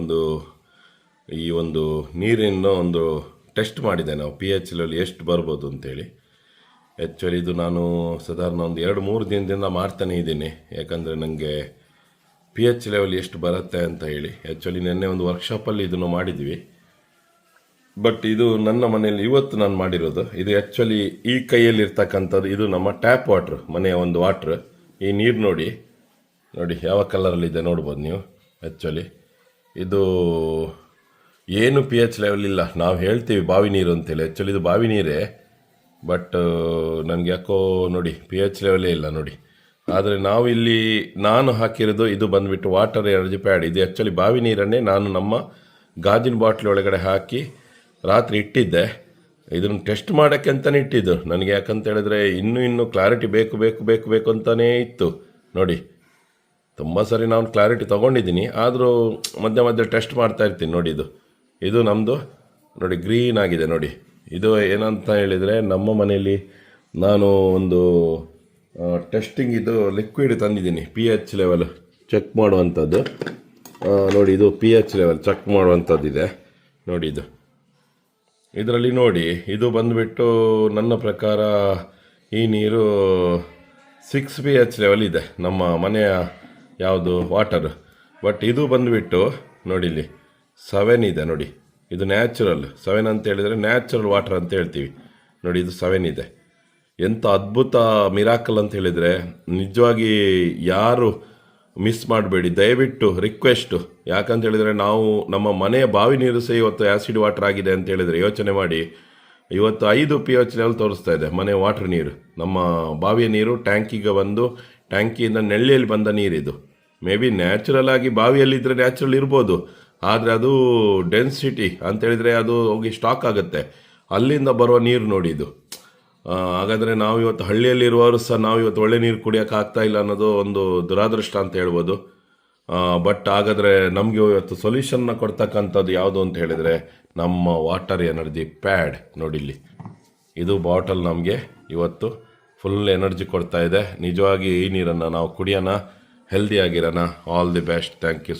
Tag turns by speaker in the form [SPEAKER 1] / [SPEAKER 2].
[SPEAKER 1] ಒಂದು, ಈ ಒಂದು ನೀರಿನ ಒಂದು ಟೆಸ್ಟ್ ಮಾಡಿದೆ ನಾವು. ಪಿ ಎಚ್ ಲೆವೆಲ್ ಎಷ್ಟು ಬರ್ಬೋದು ಅಂತೇಳಿ. ಆ್ಯಕ್ಚುಲಿ ಇದು ನಾನು ಸಾಧಾರಣ ಒಂದು ಎರಡು, ಮೂರು ದಿನದಿಂದ ಮಾಡ್ತಾನೆ ಇದ್ದೀನಿ. ಯಾಕಂದರೆ ನನಗೆ ಪಿ ಎಚ್ ಲೆವೆಲ್ ಎಷ್ಟು ಬರುತ್ತೆ ಅಂತ ಹೇಳಿ. ಆ್ಯಕ್ಚುಲಿ ನಿನ್ನೆ ಒಂದು ವರ್ಕ್ಶಾಪಲ್ಲಿ ಇದನ್ನು ಮಾಡಿದ್ವಿ. ಬಟ್ ಇದು ನನ್ನ ಮನೆಯಲ್ಲಿ ಇವತ್ತು ನಾನು ಮಾಡಿರೋದು. ಇದು ಆ್ಯಕ್ಚುಲಿ ಈ ಕೈಯಲ್ಲಿ ಇರ್ತಕ್ಕಂಥದ್ದು, ಇದು ನಮ್ಮ ಟ್ಯಾಪ್ ವಾಟ್ರ್ ಮನೆಯ ಒಂದು ವಾಟ್ರ್ ಈ ನೀರು ನೋಡಿ ನೋಡಿ ಯಾವ ಕಲರಲ್ಲಿದೆ ನೋಡ್ಬೋದು ನೀವು. ಆ್ಯಕ್ಚುಲಿ ಇದು ಏನು ಪಿ ಎಚ್ ಲೆವೆಲ್ ಇಲ್ಲ. ನಾವು ಹೇಳ್ತೀವಿ ಬಾವಿ ನೀರು ಅಂತೇಳಿ. ಆ್ಯಕ್ಚುಲಿ ಇದು ಬಾವಿ ನೀರೇ. ಬಟ್ ನನಗೆ ಯಾಕೋ ನೋಡಿ ಪಿ ಎಚ್ ಲೆವೆಲೇ ಇಲ್ಲ ನೋಡಿ. ಆದರೆ ನಾವು ಇಲ್ಲಿ, ನಾನು ಹಾಕಿರೋದು ಇದು ಬಂದುಬಿಟ್ಟು ವಾಟರ್ ಎನರ್ಜಿ ಪ್ಯಾಡ್ ಇದು ಆ್ಯಕ್ಚುಲಿ ಬಾವಿ ನೀರನ್ನೇ ನಾನು ನಮ್ಮ ಗಾಜಿನ ಬಾಟ್ಲಿ ಒಳಗಡೆ ಹಾಕಿ ರಾತ್ರಿ ಇಟ್ಟಿದ್ದೆ. ಇದನ್ನು ಟೆಸ್ಟ್ ಮಾಡೋಕ್ಕೆ ಅಂತಲೇ ಇಟ್ಟಿದ್ದು. ನನಗೆ ಯಾಕಂತ ಹೇಳಿದ್ರೆ ಇನ್ನೂ ಇನ್ನೂ ಕ್ಲಾರಿಟಿ ಬೇಕು ಬೇಕು ಬೇಕು ಬೇಕು ಅಂತಲೇ ಇತ್ತು. ನೋಡಿ. ತುಂಬ ಸರಿ ನಾನು ಕ್ಲಾರಿಟಿ ತೊಗೊಂಡಿದ್ದೀನಿ. ಆದರೂ ಮಧ್ಯ ಮಧ್ಯೆ ಟೆಸ್ಟ್ ಮಾಡ್ತಾ ಇರ್ತೀನಿ ನೋಡಿ ಇದು. ಇದು ನಮ್ಮದು ನೋಡಿ ಗ್ರೀನ್ ಆಗಿದೆ ನೋಡಿ. ಇದು ಏನಂತ ಹೇಳಿದರೆ ನಮ್ಮ ಮನೆಯಲ್ಲಿ ನಾನು ಒಂದು ಟೆಸ್ಟಿಂಗ್ ಇದು ಲಿಕ್ವಿಡ್ ತಂದಿದ್ದೀನಿ. ಪಿ ಎಚ್ ಲೆವೆಲ್ ಚೆಕ್ ಮಾಡುವಂಥದ್ದು ನೋಡಿ ಇದು ಪಿ ಎಚ್ ಲೆವೆಲ್ ಚೆಕ್ ಮಾಡುವಂಥದ್ದಿದೆ. ನೋಡಿ ಇದು. ಇದರಲ್ಲಿ ನೋಡಿ, ಇದು ಬಂದುಬಿಟ್ಟು ನನ್ನ ಪ್ರಕಾರ ಈ ನೀರು ಸಿಕ್ಸ್ ಪಿ ಎಚ್ ಲೆವೆಲ್ ಇದೆ. ನಮ್ಮ ಮನೆಯ ಯಾವುದು? ವಾಟರ್ ಬಟ್ ಇದು ಬಂದುಬಿಟ್ಟು ನೋಡಿ ಇಲ್ಲಿ ಸವೆನ್ ಇದೆ ನೋಡಿ. ಇದು ನ್ಯಾಚುರಲ್ ಸವೆನ್ ಅಂತ ಹೇಳಿದರೆ ನ್ಯಾಚುರಲ್ ವಾಟರ್ ಅಂತ ಹೇಳ್ತೀವಿ. ನೋಡಿ, ಇದು ಸವೆನ್ ಇದೆ. ಎಂಥ ಅದ್ಭುತ ಮಿರಾಕಲ್ ಅಂತ ಹೇಳಿದರೆ, ನಿಜವಾಗಿ ಯಾರು ಮಿಸ್ ಮಾಡಬೇಡಿ. ದಯವಿಟ್ಟು ರಿಕ್ವೆಸ್ಟು ಯಾಕಂತ ಹೇಳಿದರೆ ನಾವು ನಮ್ಮ ಮನೆಯ ಬಾವಿ ನೀರು ಸಹ ಇವತ್ತು ಆ್ಯಸಿಡ್ ವಾಟರ್ ಆಗಿದೆ ಅಂತ ಹೇಳಿದರೆ ಯೋಚನೆ ಮಾಡಿ. ಇವತ್ತು ಐದು ಪಿ ಲೆವೆಲ್ ತೋರಿಸ್ತಾ ಇದೆ ಮನೆ ವಾಟರ್ ನೀರು. ನಮ್ಮ ಬಾವಿಯ ನೀರು ಟ್ಯಾಂಕಿಗೆ ಬಂದು, ಟ್ಯಾಂಕಿಯಿಂದ ನೆಳ್ಳಿಯಲ್ಲಿ ಬಂದ ನೀರಿದು. ಮೇ ಬಿ ನ್ಯಾಚುರಲ್ ಆಗಿ ಬಾವಿಯಲ್ಲಿದ್ದರೆ ನ್ಯಾಚುರಲ್ ಇರ್ಬೋದು. ಆದರೆ ಅದು ಡೆನ್ಸಿಟಿ ಅಂತ ಹೇಳಿದರೆ ಅದು ಹೋಗಿ ಸ್ಟಾಕ್ ಆಗುತ್ತೆ. ಅಲ್ಲಿಂದ ಬರುವ ನೀರು ನೋಡಿ ಇದು. ಹಾಗಾದರೆ ನಾವು ಇವತ್ತು ಹಳ್ಳಿಯಲ್ಲಿರುವವರು ಸಹ ನಾವು ಇವತ್ತು ಒಳ್ಳೆ ನೀರು ಕುಡಿಯೋಕೆ ಆಗ್ತಾ ಇಲ್ಲ ಅನ್ನೋದು ಒಂದು ದುರಾದೃಷ್ಟ ಅಂತ ಹೇಳ್ಬೋದು. ಬಟ್ ಹಾಗಾದರೆ ನಮಗೆ ಇವತ್ತು ಸೊಲ್ಯೂಷನ್ನ ಕೊಡ್ತಕ್ಕಂಥದ್ದು ಯಾವುದು ಅಂತ ಹೇಳಿದರೆ ನಮ್ಮ ವಾಟರ್ ಎನರ್ಜಿ ಪ್ಯಾಡ್ ನೋಡಿಲ್ಲಿ ಇದು ಬಾಟಲ್ ನಮಗೆ ಇವತ್ತು ಫುಲ್ ಎನರ್ಜಿ ಕೊಡ್ತಾ ಇದೆ. ನಿಜವಾಗಿ ಈ ನೀರನ್ನು ನಾವು ಕುಡಿಯೋಣ. ಹೆಲ್ದಿಯಾಗಿರೋಣ all the best thank you